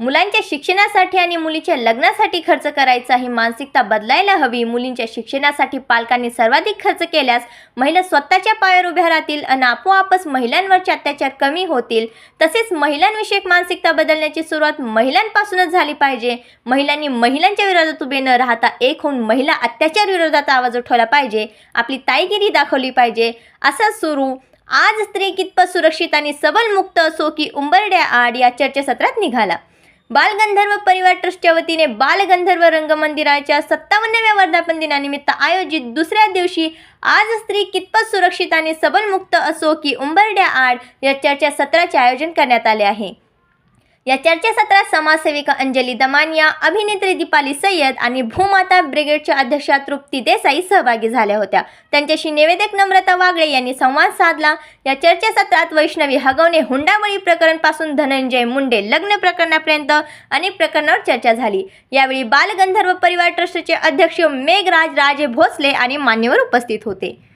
मुलांच्या शिक्षणासाठी आणि मुलीच्या लग्नासाठी खर्च करायचा ही मानसिकता बदलायला हवी. मुलींच्या शिक्षणासाठी पालकांनी सर्वाधिक खर्च केल्यास महिला स्वतःच्या पायावर उभ्या राहतील आणि आपोआपच महिलांवरचे अत्याचार कमी होतील. तसेच महिलांविषयक मानसिकता बदलण्याची सुरुवात महिलांपासूनच झाली पाहिजे. महिलांनी महिलांच्या विरोधात उभे न राहता एक होऊन महिला अत्याचार विरोधात आवाज उठवला पाहिजे. आपली ताईगिरी दाखवली पाहिजे. असं सुरू आज स्त्री कितपत सुरक्षित आणि सबलमुक्त असो की उंबरड्या आड या चर्चासत्रात निघाला. बालगंधर्व परिवार ट्रस्टच्या वतीने बालगंधर्व रंगमंदिराच्या सत्तावन्नव्या वर्धापन दिनानिमित्त आयोजित दुसऱ्या दिवशी आज स्त्री कितपत सुरक्षित आणि सबलमुक्त असो की उंबरड्या आड या चर्चासत्राचे आयोजन करण्यात आले आहे. या चर्चासत्रात समाजसेविका अंजली दमानिया अभिनेत्री दीपाली सय्यद आणि भूमाता ब्रिगेडच्या अध्यक्षा तृप्ती देसाई सहभागी झाल्या होत्या. त्यांच्याशी निवेदक नम्रता वागळे यांनी संवाद साधला. या चर्चासत्रात वैष्णवी हगवणे हुंडाबळी प्रकरणपासून धनंजय मुंडे लग्न प्रकरणापर्यंत अनेक प्रकरणावर चर्चा झाली. यावेळी बालगंधर्व परिवार ट्रस्टचे अध्यक्ष मेघराज राजे भोसले आणि मान्यवर उपस्थित होते.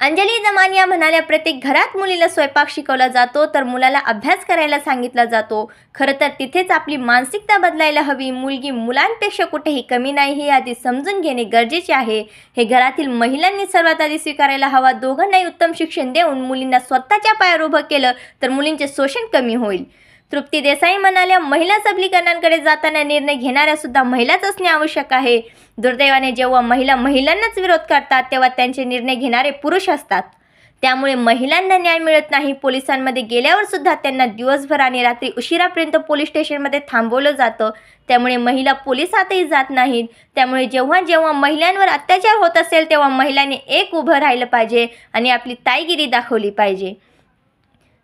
अंजली जमानिया म्हणाल्या प्रत्येक घरात मुलीला स्वयंपाक शिकवला जातो तर मुलाला अभ्यास करायला सांगितला जातो. खरं तर तिथेच आपली मानसिकता बदलायला हवी. मुलगी मुलांपेक्षा कुठेही कमी नाही हे आधी समजून घेणे गरजेचे आहे. हे घरातील महिलांनी सर्वात आधी स्वीकारायला हवा. दोघांनाही उत्तम शिक्षण देऊन मुलींना स्वतःच्या पायावर उभं केलं तर मुलींचे शोषण कमी होईल. तृप्ती देसाई म्हणाल्या महिला सबलीकरणाकडे जाताना निर्णय घेणाऱ्या सुद्धा महिलाच असणे आवश्यक आहे. दुर्दैवाने जेव्हा महिला महिलांनाच विरोध करतात तेव्हा त्यांचे निर्णय घेणारे पुरुष असतात. त्यामुळे महिलांना न्याय मिळत नाही. पोलिसांमध्ये गेल्यावर सुद्धा त्यांना दिवसभर आणि रात्री उशिरापर्यंत पोलीस स्टेशनमध्ये थांबवलं जातं. त्यामुळे महिला पोलिसातही जात नाहीत. त्यामुळे जेव्हा जेव्हा महिलांवर अत्याचार होत असेल तेव्हा महिलांनी एक उभं राहिलं पाहिजे आणि आपली ताईगिरी दाखवली पाहिजे.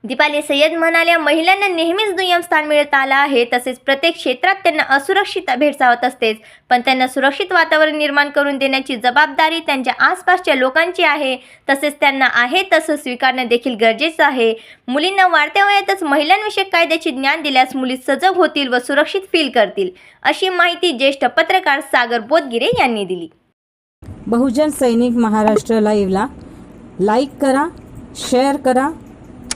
दीपाली सय्यद म्हणाल्या महिलांना नेहमीच दुय्यम स्थान मिळत आलं आहे तसेच प्रत्येक क्षेत्रात त्यांना असुरक्षित भेडसावत असतेच. पण त्यांना सुरक्षित वातावरण निर्माण करून देण्याची जबाबदारी त्यांच्या आसपासच्या लोकांची आहे. तसेच त्यांना आहे तसं स्वीकारणं देखील गरजेचं आहे. मुलींना वाढत्या वयातच महिलांविषयक कायद्याचे ज्ञान दिल्यास मुली सजग होतील व सुरक्षित फील करतील अशी माहिती ज्येष्ठ पत्रकार सागर बोधगिरे यांनी दिली. बहुजन सैनिक महाराष्ट्र लाईव्हला लाईक करा शेअर करा